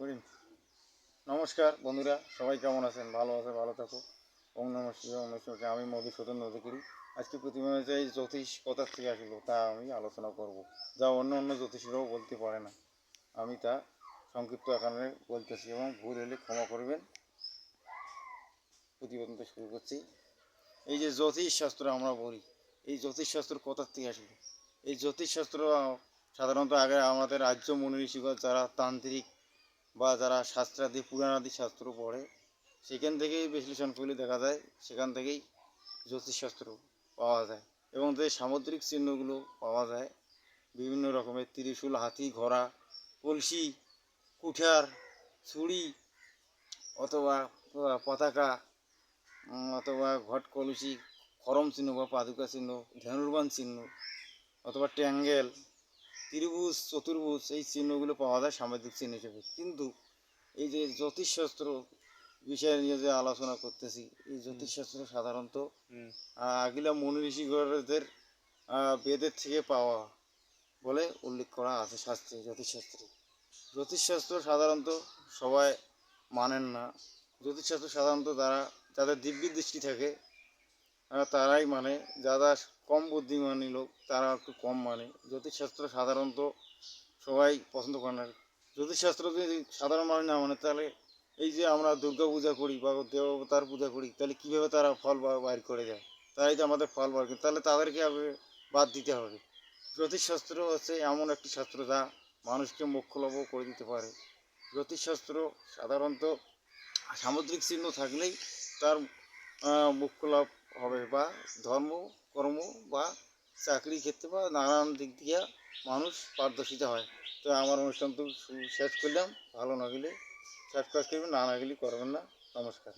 করিম, নমস্কার বন্ধুরা, সবাই কেমন আছেন? ভালো আছে ভালো থাকো ওম নম শিবায়, ওম শিবায়। আমি মধুসূদন নদীকুড়ি আজকে প্রতিদিনের যে জ্যোতিষ কোথার থেকে আসলো, তা আমি আলোচনা করব। যা অন্য অন্য জ্যোতিষীরাও বলতে পারে না। আমি তা সংক্ষিপ্ত আকারে বলতেছি এবং ভুল হলে ক্ষমা করবেন। প্রতিবেদনটা শুরু করছি। এই যে জ্যোতিষ শাস্ত্র আমরা বলি, এই জ্যোতিষ শাস্ত্র কোথার থেকে আসলো। এই জ্যোতিষ শাস্ত্র সাধারণত আগে আমাদের রাজ্য মুনি ঋষিগণ, যারা তান্ত্রিক বা যারা শাস্ত্রাদি, পুরাণাদি শাস্ত্র পড়ে, সেখান থেকেই বিশ্লেষণ করলে দেখা যায়, সেখান থেকেই জ্যোতিষশাস্ত্র পাওয়া যায় এবং যে সামুদ্রিক চিহ্নগুলো পাওয়া যায়, বিভিন্ন রকমের ত্রিশূল, হাতি, ঘোড়া, কলসি, কুঠার, ছুরি অথবা পতাকা অথবা ঘট কলসি, খরম চিহ্ন বা পাদুকা চিহ্ন ধনুর্বান চিহ্ন অথবা ট্যাঙ্গেল ত্রিভুজ চতুর্ভুজ এই চিহ্নগুলো পাওয়া যায় সামাজিক চিহ্ন হিসেবে। কিন্তু এই যে জ্যোতিষশাস্ত্র বিষয় নিয়ে যে আলোচনা করতেছি এই জ্যোতিষশাস্ত্র সাধারণত আগিলা মনি ঋষিগণদের বেদের থেকে পাওয়া বলে উল্লেখ করা আছে শাস্ত্রে জ্যোতিষশাস্ত্রে। জ্যোতিষশাস্ত্র সাধারণত সবাই মানেন না। জ্যোতিষশাস্ত্র সাধারণত তারা যাদের দিব্য দৃষ্টি থাকে তারাই মানে যারা কম বুদ্ধিমানী লোক তারা একটু কম মানে। জ্যোতিষশাস্ত্র সাধারণত সবাই পছন্দ করে না। জ্যোতিষশাস্ত্র যদি সাধারণ মানুষ না মানে তাহলে এই যে আমরা দুর্গা পূজা করি বা দেবতার পূজা করি তাহলে কীভাবে তারা ফল বাইর করে দেয়? তারাই তো আমাদের ফল বার করে তাহলে তাদেরকে বাদ দিতে হবে। জ্যোতিষশাস্ত্র হচ্ছে এমন একটি শাস্ত্র যা মানুষকে মোক্ষলাভ করে দিতে পারে। জ্যোতিষশাস্ত্র সাধারণত সামুদ্রিক চিহ্ন থাকলেই তার আহ, লাভ হবে বা ধর্ম, কর্ম বা চাকরি ক্ষেত্রে বা নানান দিক দিয়ে মানুষ পারদর্শিতা হয়। তো আমার অনুষ্ঠান তো শেষ করলাম। ভালো না গেলে সাবস্ক্রাইব করবেন, না না গেলে করবেন না। নমস্কার।